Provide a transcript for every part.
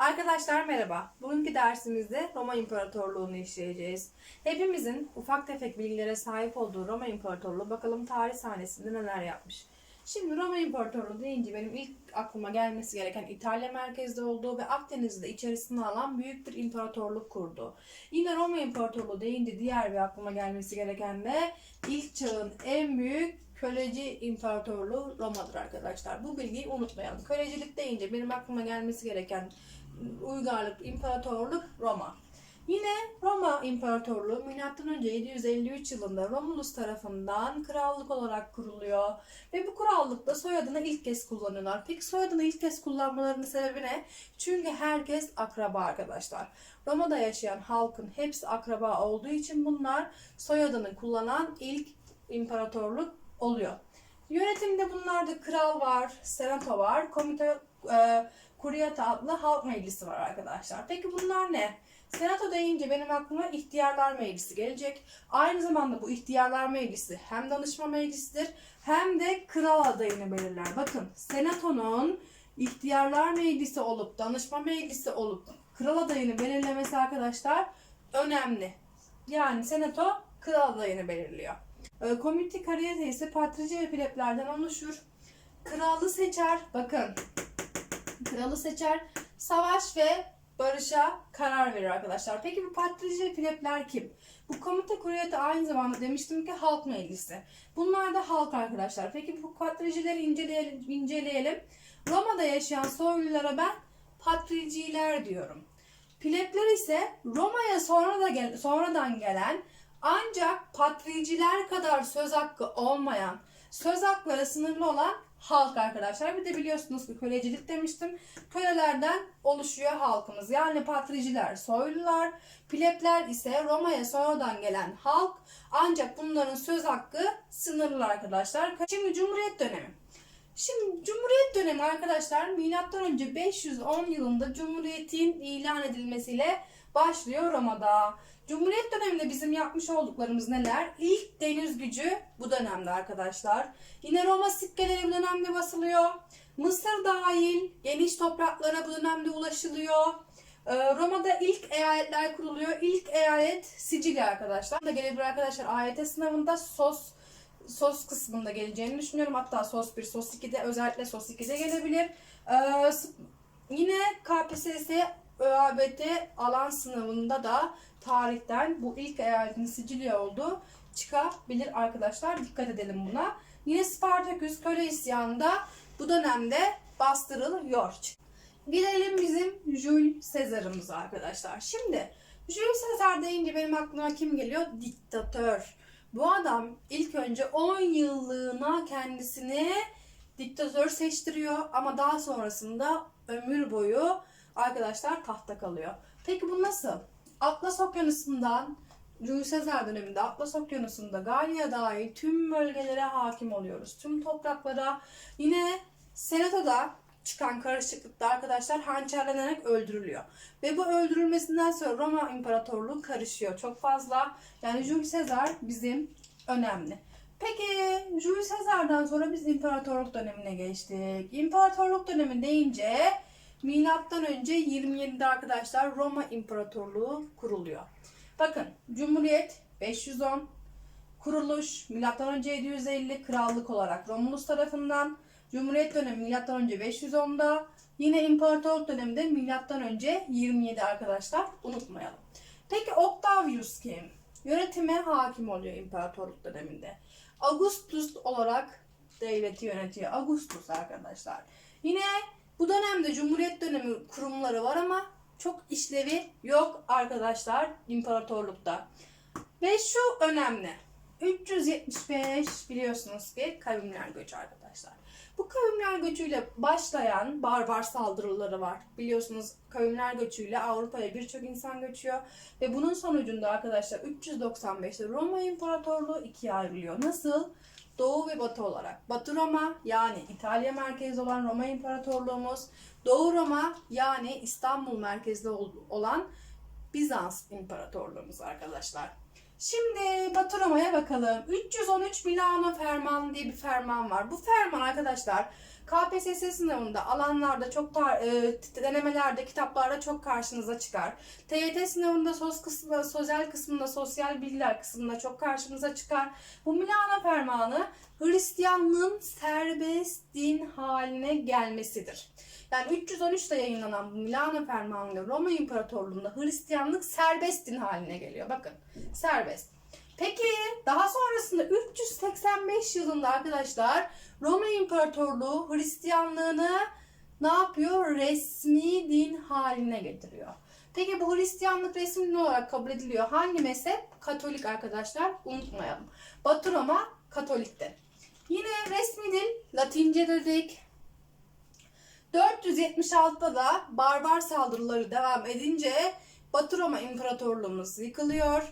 Arkadaşlar merhaba. Bugünkü dersimizde Roma İmparatorluğu'nu işleyeceğiz. Hepimizin ufak tefek bilgilere sahip olduğu Roma İmparatorluğu bakalım tarih sahnesinde neler yapmış. Şimdi Roma İmparatorluğu deyince benim ilk aklıma gelmesi gereken İtalya merkezli olduğu ve Akdeniz'de içerisine alan büyük bir imparatorluk kurdu. Yine Roma İmparatorluğu deyince diğer bir aklıma gelmesi gereken de ilk çağın en büyük köleci imparatorluğu Roma'dır arkadaşlar. Bu bilgiyi unutmayalım. Kölecilik deyince benim aklıma gelmesi gereken uygarlık, imparatorluk Roma. Yine Roma İmparatorluğu M.Ö. 753 yılında Romulus tarafından krallık olarak kuruluyor. Ve bu krallıkta soyadını ilk kez kullanıyorlar. Peki soyadını ilk kez kullanmalarının sebebi ne? Çünkü herkes akraba arkadaşlar. Roma'da yaşayan halkın hepsi akraba olduğu için bunlar soyadını kullanan ilk imparatorluk oluyor. Yönetimde bunlarda kral var, senato var, komite e, Kuriyata adlı halk meclisi var arkadaşlar. Peki bunlar ne? Senato deyince benim aklıma ihtiyarlar meclisi gelecek. Aynı zamanda bu ihtiyarlar meclisi hem danışma meclisidir hem de kral adayını belirler. Bakın senatonun ihtiyarlar meclisi olup danışma meclisi olup kral adayını belirlemesi arkadaşlar önemli. Yani senato kral adayını belirliyor. E, Komite kariyete ise patrici ve pleblerden oluşur. Kralı seçer. Bakın kralı seçer. Savaş ve barışa karar verir arkadaşlar. Peki bu patrici plebler kim? Bu komite kuriyeti aynı zamanda demiştim ki halk meclisi. Bunlar da halk arkadaşlar. Peki bu patricileri inceleyelim. inceleyelim. Roma'da yaşayan soylulara ben patriciler diyorum. Plebler ise Roma'ya sonra da gel sonradan gelen ancak patriciler kadar söz hakkı olmayan, söz hakları sınırlı olan halk arkadaşlar. Bir de biliyorsunuz ki kölecilik demiştim. Kölelerden oluşuyor halkımız. Yani patriciler, soylular, plebler ise Roma'ya sonradan gelen halk. Ancak bunların söz hakkı sınırlı arkadaşlar. Şimdi Cumhuriyet dönemi. Şimdi Cumhuriyet dönemi arkadaşlar milattan önce 510 yılında Cumhuriyet'in ilan edilmesiyle başlıyor Roma'da. Cumhuriyet döneminde bizim yapmış olduklarımız neler? İlk deniz gücü bu dönemde arkadaşlar. Yine Roma sikkeleri bu dönemde basılıyor. Mısır dahil geniş topraklara bu dönemde ulaşılıyor. Ee, Roma'da ilk eyaletler kuruluyor. İlk eyalet Sicilya arkadaşlar. Da gelebilir arkadaşlar AYT sınavında sos sos kısmında geleceğini düşünüyorum. Hatta sos 1, sos 2'de özellikle sos 2'de gelebilir. Ee, yine KPSS ÖABT alan sınavında da tarihten bu ilk eyaletin Sicilya olduğu çıkabilir arkadaşlar. Dikkat edelim buna. Yine Spartaküs köle isyanında bu dönemde bastırılıyor. Gelelim bizim Jules Caesar'ımıza arkadaşlar. Şimdi Jules Caesar deyince benim aklıma kim geliyor? Diktatör. Bu adam ilk önce 10 yıllığına kendisini diktatör seçtiriyor ama daha sonrasında ömür boyu arkadaşlar tahta kalıyor. Peki bu nasıl? Atlas Okyanusu'ndan Julius Caesar döneminde Atlas Okyanusu'nda Galya dahil tüm bölgelere hakim oluyoruz. Tüm topraklara yine Senato'da çıkan karışıklıkta arkadaşlar hançerlenerek öldürülüyor. Ve bu öldürülmesinden sonra Roma İmparatorluğu karışıyor çok fazla. Yani Julius Caesar bizim önemli. Peki Julius Caesar'dan sonra biz imparatorluk dönemine geçtik. İmparatorluk dönemi deyince milattan önce 27'de arkadaşlar Roma İmparatorluğu kuruluyor. Bakın Cumhuriyet 510 kuruluş milattan önce 750 krallık olarak Romulus tarafından Cumhuriyet dönemi milattan önce 510'da yine imparatorluk döneminde milattan önce 27 arkadaşlar unutmayalım. Peki Octavius kim? Yönetime hakim oluyor imparatorluk döneminde. Augustus olarak devleti yönetiyor. Augustus arkadaşlar. Yine bu dönemde Cumhuriyet dönemi kurumları var ama çok işlevi yok arkadaşlar imparatorlukta. Ve şu önemli. 375 biliyorsunuz ki kavimler göçü arkadaşlar. Bu kavimler göçüyle başlayan barbar saldırıları var. Biliyorsunuz kavimler göçüyle Avrupa'ya birçok insan göçüyor. Ve bunun sonucunda arkadaşlar 395'te Roma İmparatorluğu ikiye ayrılıyor. Nasıl? Doğu ve Batı olarak. Batı Roma yani İtalya merkezli olan Roma İmparatorluğumuz. Doğu Roma yani İstanbul merkezli olan Bizans İmparatorluğumuz arkadaşlar. Şimdi Batı Roma'ya bakalım. 313 Milano Ferman diye bir ferman var. Bu ferman arkadaşlar KPSS sınavında alanlarda çok e, denemelerde, kitaplarda çok karşınıza çıkar. TYT sınavında sos kısmında, sosyal kısmında, sosyal bilgiler kısmında çok karşımıza çıkar. Bu Milano Fermanı Hristiyanlığın serbest din haline gelmesidir. Yani 313'te yayınlanan bu Milano Fermanı Roma İmparatorluğu'nda Hristiyanlık serbest din haline geliyor. Bakın serbest. Peki daha sonrasında 385 yılında arkadaşlar Roma İmparatorluğu Hristiyanlığını ne yapıyor? Resmi din haline getiriyor. Peki bu Hristiyanlık resmi din olarak kabul ediliyor. Hangi mezhep? Katolik arkadaşlar. Unutmayalım. Batı Roma Katolik'te. Yine resmi dil Latince dedik. 476'da da barbar saldırıları devam edince Batı Roma İmparatorluğumuz yıkılıyor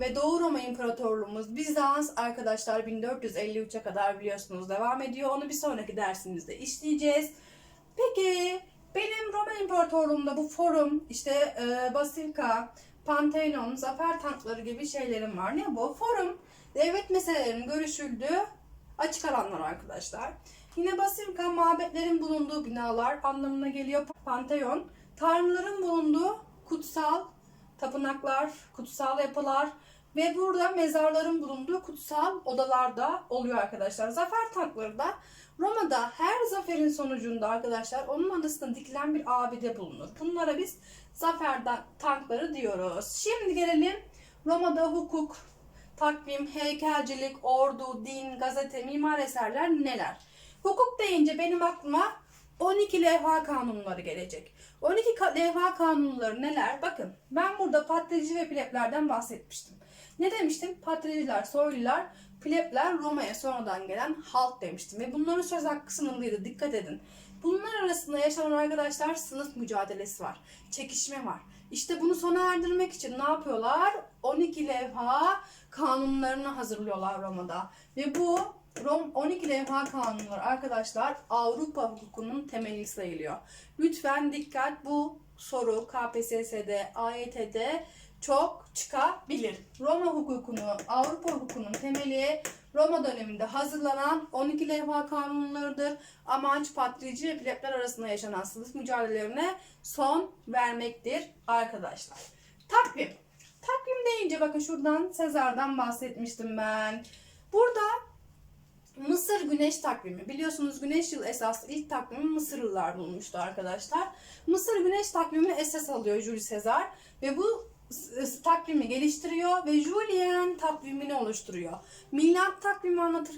ve Doğu Roma İmparatorluğumuz Bizans arkadaşlar 1453'e kadar biliyorsunuz devam ediyor. Onu bir sonraki dersimizde işleyeceğiz. Peki benim Roma İmparatorluğumda bu forum işte e, Basilika, Pantheon, zafer tankları gibi şeylerim var. Ne bu? Forum devlet meselelerinin görüşüldüğü açık alanlar arkadaşlar. Yine Basilika mabetlerin bulunduğu binalar anlamına geliyor. Pantheon tanrıların bulunduğu kutsal tapınaklar, kutsal yapılar ve burada mezarların bulunduğu kutsal odalar da oluyor arkadaşlar. Zafer tankları da Roma'da her zaferin sonucunda arkadaşlar onun anısına dikilen bir abide bulunur. Bunlara biz zafer tankları diyoruz. Şimdi gelelim Roma'da hukuk, takvim, heykelcilik, ordu, din, gazete, mimar eserler neler? Hukuk deyince benim aklıma 12 levha kanunları gelecek. 12 ka- levha kanunları neler? Bakın ben burada patricici ve pleblerden bahsetmiştim. Ne demiştim? Patriciler, soylular, plebler Roma'ya sonradan gelen halk demiştim. Ve bunların söz hakkı sınırlıydı. Dikkat edin. Bunlar arasında yaşanan arkadaşlar sınıf mücadelesi var. Çekişme var. İşte bunu sona erdirmek için ne yapıyorlar? 12 levha kanunlarını hazırlıyorlar Roma'da. Ve bu Rom 12 levha kanunları arkadaşlar Avrupa hukukunun temeli sayılıyor. Lütfen dikkat bu soru KPSS'de, AYT'de çok çıkabilir. Roma hukukunu, Avrupa hukukunun temeli Roma döneminde hazırlanan 12 levha kanunlarıdır. Amaç patrici ve plebler arasında yaşanan sınıf mücadelelerine son vermektir arkadaşlar. Takvim. Takvim deyince bakın şuradan Sezar'dan bahsetmiştim ben. Burada Mısır güneş takvimi. Biliyorsunuz güneş yıl esaslı ilk takvimi Mısırlılar bulmuştu arkadaşlar. Mısır güneş takvimini esas alıyor Jules Caesar ve bu takvimi geliştiriyor ve Julian takvimini oluşturuyor. Milat takvimi anlatır,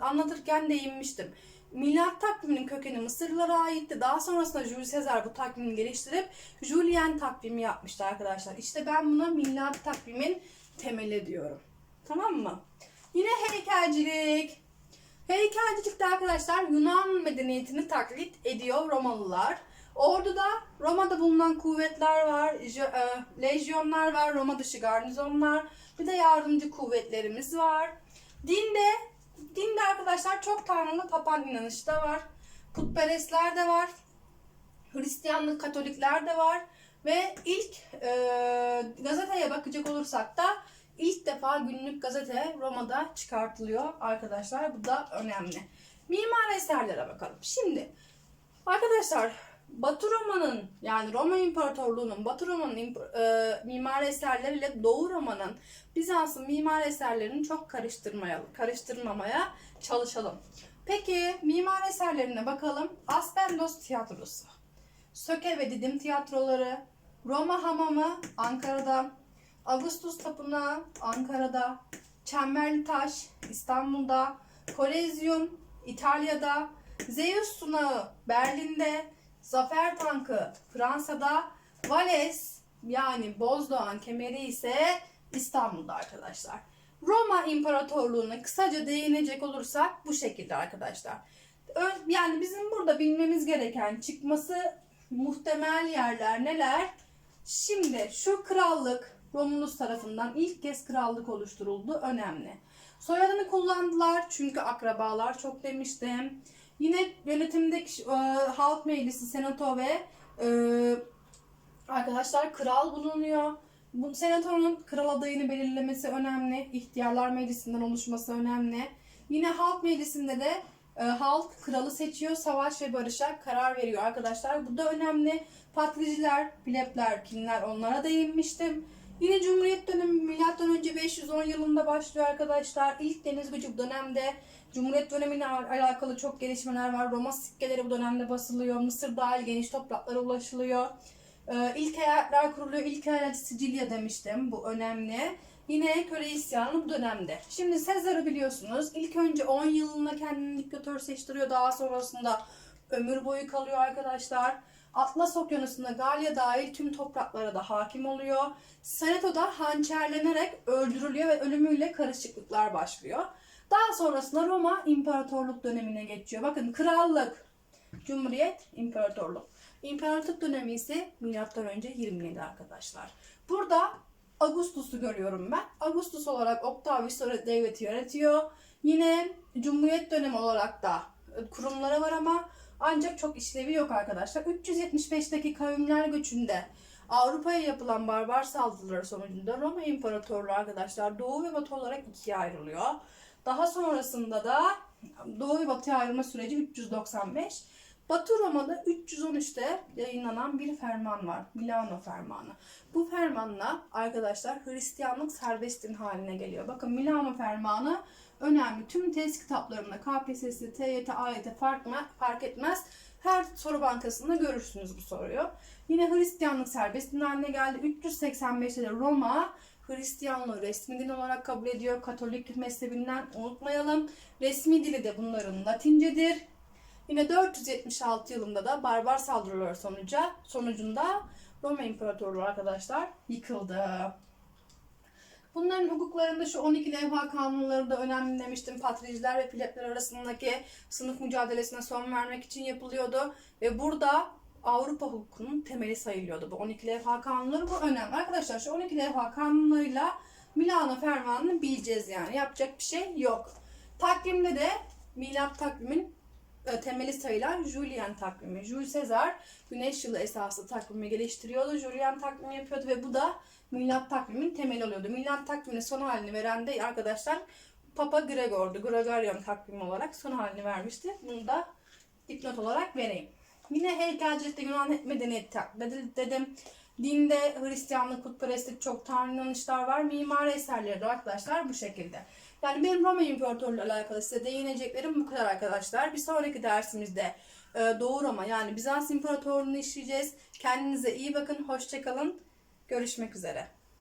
anlatırken değinmiştim. Milat takviminin kökeni Mısırlılara aitti. Daha sonrasında Jules Caesar bu takvimi geliştirip Julian takvimi yapmıştı arkadaşlar. İşte ben buna milat takvimin temeli diyorum. Tamam mı? Yine heykelcilik. Heykelcilikte arkadaşlar Yunan medeniyetini taklit ediyor Romalılar. Orduda Roma'da bulunan kuvvetler var, e, lejyonlar var, Roma dışı garnizonlar, bir de yardımcı kuvvetlerimiz var. Dinde, dinde arkadaşlar çok tanrılı papan inanışı da var. Putperestler de var. Hristiyanlık, Katolikler de var. Ve ilk e, gazeteye bakacak olursak da ilk defa günlük gazete Roma'da çıkartılıyor arkadaşlar. Bu da önemli. Mimar eserlere bakalım. Şimdi arkadaşlar Batı Roma'nın yani Roma İmparatorluğu'nun Batı Roma'nın e, mimar eserleriyle Doğu Roma'nın Bizans'ın mimar eserlerini çok karıştırmayalım, karıştırmamaya çalışalım. Peki mimar eserlerine bakalım. Aspendos tiyatrosu. Söke ve Didim tiyatroları, Roma Hamamı Ankara'da, Ağustos Tapınağı Ankara'da, Çemberli Taş İstanbul'da, Kolezyum İtalya'da, Zeus Sunağı Berlin'de, Zafer Tankı Fransa'da, Vales yani Bozdoğan kemeri ise İstanbul'da arkadaşlar. Roma İmparatorluğu'na kısaca değinecek olursak bu şekilde arkadaşlar. Yani bizim burada bilmemiz gereken çıkması muhtemel yerler neler? Şimdi şu krallık Romulus tarafından ilk kez krallık oluşturuldu. Önemli. Soyadını kullandılar çünkü akrabalar çok demiştim. Yine yönetimdeki e, halk meclisi, senato ve e, arkadaşlar kral bulunuyor. Bu senatonun kral adayını belirlemesi önemli. İhtiyarlar meclisinden oluşması önemli. Yine halk meclisinde de e, halk kralı seçiyor, savaş ve barışa karar veriyor arkadaşlar. Bu da önemli. Patriciler, Plebler, kimler onlara değinmiştim. Yine Cumhuriyet dönemi milattan önce 510 yılında başlıyor arkadaşlar. İlk deniz gücü dönemde. Cumhuriyet dönemiyle al- alakalı çok gelişmeler var. Roma sikkeleri bu dönemde basılıyor. Mısır dahil geniş topraklara ulaşılıyor. Ee, ilk eyaletler kuruluyor. İlk eyalet Sicilya demiştim. Bu önemli. Yine köle isyanı bu dönemde. Şimdi Sezar'ı biliyorsunuz. İlk önce 10 yılına kendini diktatör seçtiriyor. Daha sonrasında ömür boyu kalıyor arkadaşlar. Atlas Okyanusu'nda Galya dahil tüm topraklara da hakim oluyor. Senato'da hançerlenerek öldürülüyor ve ölümüyle karışıklıklar başlıyor. Daha sonrasında Roma İmparatorluk dönemine geçiyor. Bakın krallık, cumhuriyet, imparatorluk. İmparatorluk dönemi ise milattan önce 27 arkadaşlar. Burada Augustus'u görüyorum ben. Augustus olarak Octavius devleti yönetiyor. Yine Cumhuriyet dönemi olarak da kurumları var ama ancak çok işlevi yok arkadaşlar. 375'teki kavimler göçünde Avrupa'ya yapılan barbar saldırıları sonucunda Roma İmparatorluğu arkadaşlar Doğu ve Batı olarak ikiye ayrılıyor. Daha sonrasında da Doğu ve Batı'ya ayrılma süreci 395. Batı Roma'da 313'te yayınlanan bir ferman var. Milano Fermanı. Bu fermanla arkadaşlar Hristiyanlık serbest din haline geliyor. Bakın Milano Fermanı önemli. Tüm test kitaplarında KPSS, TYT, AYT fark, etmez. Her soru bankasında görürsünüz bu soruyu. Yine Hristiyanlık serbest din haline geldi. 385'te de Roma Hristiyanlığı resmi din olarak kabul ediyor. Katolik mezhebinden unutmayalım. Resmi dili de bunların Latincedir. Yine 476 yılında da barbar saldırılar sonuca, sonucunda Roma İmparatorluğu arkadaşlar yıkıldı. Bunların hukuklarında şu 12 levha kanunları da önemli demiştim. Patriciler ve plebler arasındaki sınıf mücadelesine son vermek için yapılıyordu. Ve burada Avrupa hukukunun temeli sayılıyordu bu 12 levha kanunları. Bu önemli. Arkadaşlar şu 12 levha kanunlarıyla Milano fermanını bileceğiz yani. Yapacak bir şey yok. Takvimde de milat takvimin temeli sayılan Julian takvimi. Jules Caesar güneş yılı esaslı takvimi geliştiriyordu. Julian takvimi yapıyordu ve bu da milat takvimin temeli oluyordu. Milat takviminin son halini veren de arkadaşlar Papa Gregor'du. Gregorian takvimi olarak son halini vermişti. Bunu da dipnot olarak vereyim. Yine heykelcilikte Yunan medeniyeti dedim. Dinde Hristiyanlık, putperestlik çok tanrı inanışlar var. Mimari eserleri de arkadaşlar bu şekilde. Yani benim Roma İmparatorluğu alakalı size değineceklerim bu kadar arkadaşlar. Bir sonraki dersimizde e, Doğu Roma yani Bizans İmparatorluğu'nu işleyeceğiz. Kendinize iyi bakın, hoşçakalın. Görüşmek üzere.